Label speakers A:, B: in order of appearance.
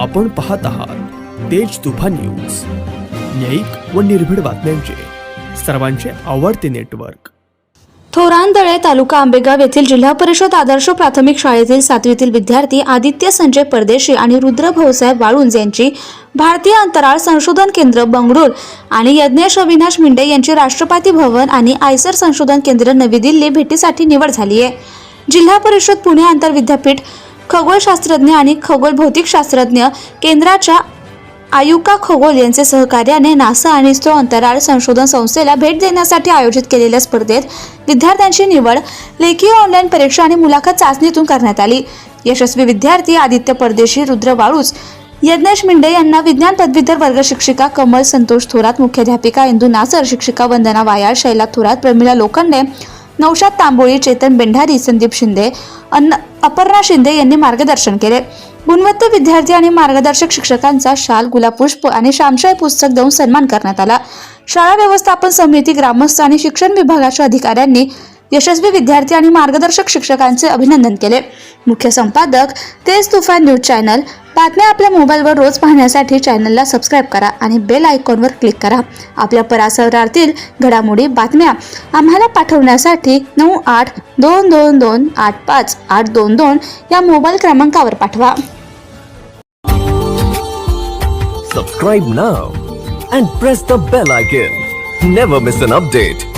A: आपण पाहत आहात तेज तुफा न्यूज. न्यायिक व निर्भीड बातम्यांचे. सर्वांचे आवडते नेटवर्क.
B: थोरांदळे तालुका आंबेगाव येथील जिल्हा परिषद आदर्श प्राथमिक शाळेतील सातवीतील विद्यार्थी आदित्य संजय परदेशी आणि रुद्र भाऊसाहेब वाळुंज यांची भारतीय अंतराळ संशोधन केंद्र बंगळूर आणि यज्ञेश अविनाश मिंडे यांची राष्ट्रपती भवन आणि आयसर संशोधन केंद्र नवी दिल्ली भेटीसाठी निवड झाली आहे जिल्हा परिषद पुणे आंतरविद्यापीठ खगोलशास्त्रज्ञ आणि खगोल भौतिकशास्त्रज्ञ केंद्राच्या आयुका खगोल यांचे सहकार्याने नासा आणि इस्रो अंतराळ संशोधन संस्थेला भेट देण्यासाठी आयोजित केलेल्या स्पर्धेत विद्यार्थ्यांची निवड लेखी ऑनलाईन परीक्षा आणि मुलाखत चाचणीतून करण्यात आली. यशस्वी विद्यार्थी आदित्य परदेशी रुद्र वाळूस यज्ञेश मिंडे यांना विज्ञान पदवीधर वर्ग शिक्षिका कमल संतोष थोरात मुख्याध्यापिका इंदू नासर शिक्षिका वंदना वायाळ शैला थोरात प्रमिला लोखंडे नौशाद तांबोळी चेतन बेंढारी संदीप शिंदे अन्न अपर्णा शिंदे यांनी मार्गदर्शन केले. गुणवत्ता विद्यार्थी आणि मार्गदर्शक शिक्षकांचा शाल गुलापुष्प आणि शामशाई पुस्तक देऊन सन्मान करण्यात आला. शाळा व्यवस्थापन समिती ग्रामस्थ आणि शिक्षण विभागाच्या अधिकाऱ्यांनी यशस्वी विद्यार्थी आणि मार्गदर्शक शिक्षकांचे अभिनंदन केले. मुख्य संपादक तेज तुफान न्यूज चॅनल बातम्या आपल्या मोबाईलवर रोज पाहण्यासाठी चॅनलला सबस्क्राईब करा आणि बेल आयकॉनवर क्लिक करा. आपल्या परासरातील घडामोडी बातम्या आम्हाला पाठवण्यासाठी नऊ आठ दोन दोन दोन आठ पाच आठ दोन दोन या मोबाईल क्रमांकावर पाठवा.
C: Subscribe now and press the bell icon never miss an update